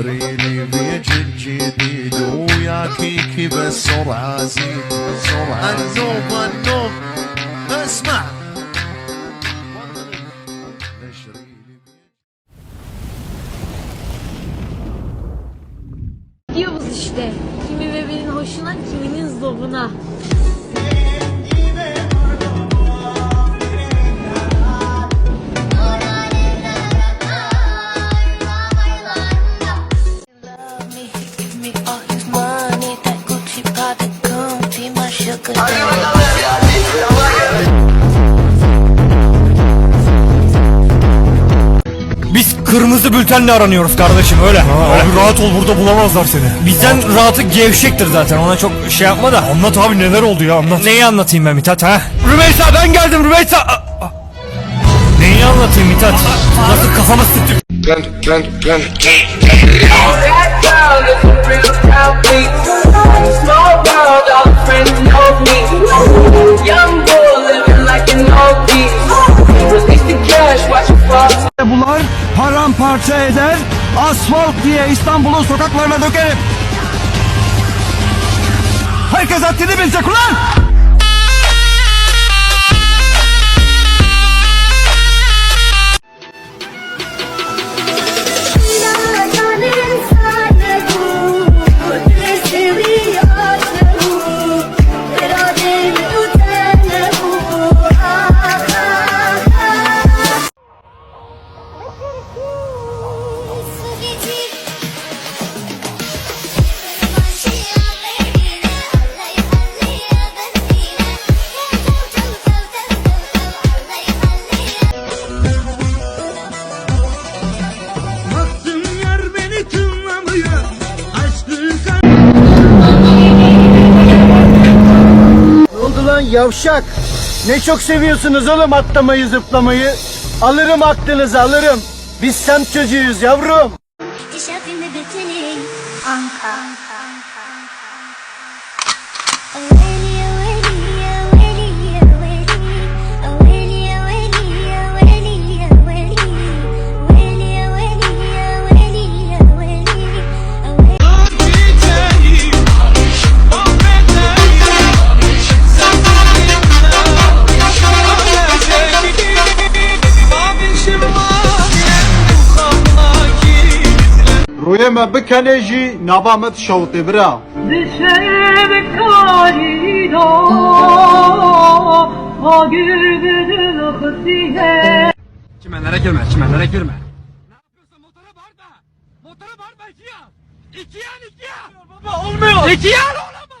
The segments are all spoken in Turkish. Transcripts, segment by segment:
نشريلي بيجي جديد وياكيكي بسرعة زيد بسرعة النوم النوم اسمع نشريلي Gidiyoruz işte. Kimi bebeğin hoşuna, kiminin zobuna. Biz kırmızı bültenle aranıyoruz kardeşim öyle. Abi rahat ol burada bulamazlar seni. Bizden rahatı gevşektir zaten ona çok şey yapma da. Anlat abi neler oldu ya anlat. Neyi anlatayım ben Mithat ha? Rümeysa ben geldim Rümeysa. Anlatayım Mithat? Nasıl kafama sıktı. Bad girl is a real town beat. Small world, all the friends know me. Young bull living like an old geese. Release the cash, watch it fall. bular, paramparça eder, asfalt diye İstanbul'un sokaklarına dökerim. Herkes haddini bilecek ulan! yavşak. Ne çok seviyorsunuz oğlum atlamayı zıplamayı. Alırım aklınızı alırım. Biz semt çocuğuyuz yavrum. İşte Anka. me bikene jî nava me tişewitê bira. Di şev karî. Çimenlere girme, çimenlere girme. Ne yapıyorsun motora bağırma. Motora bağırma ikiye. İkiye ikiye. Baba olmuyor. İkiye olamaz.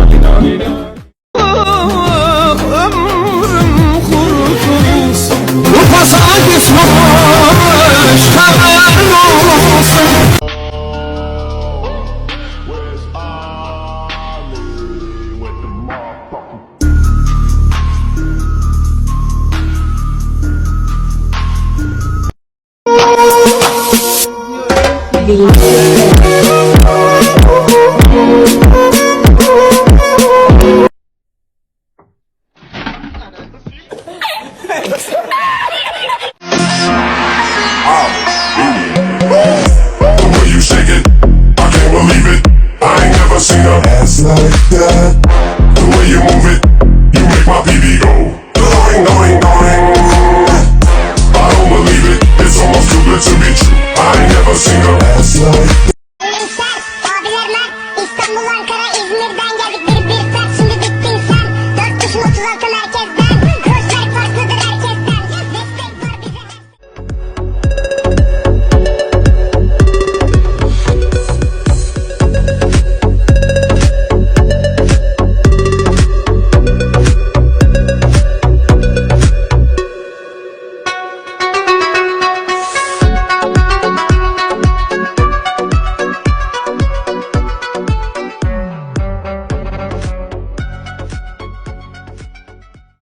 look like it.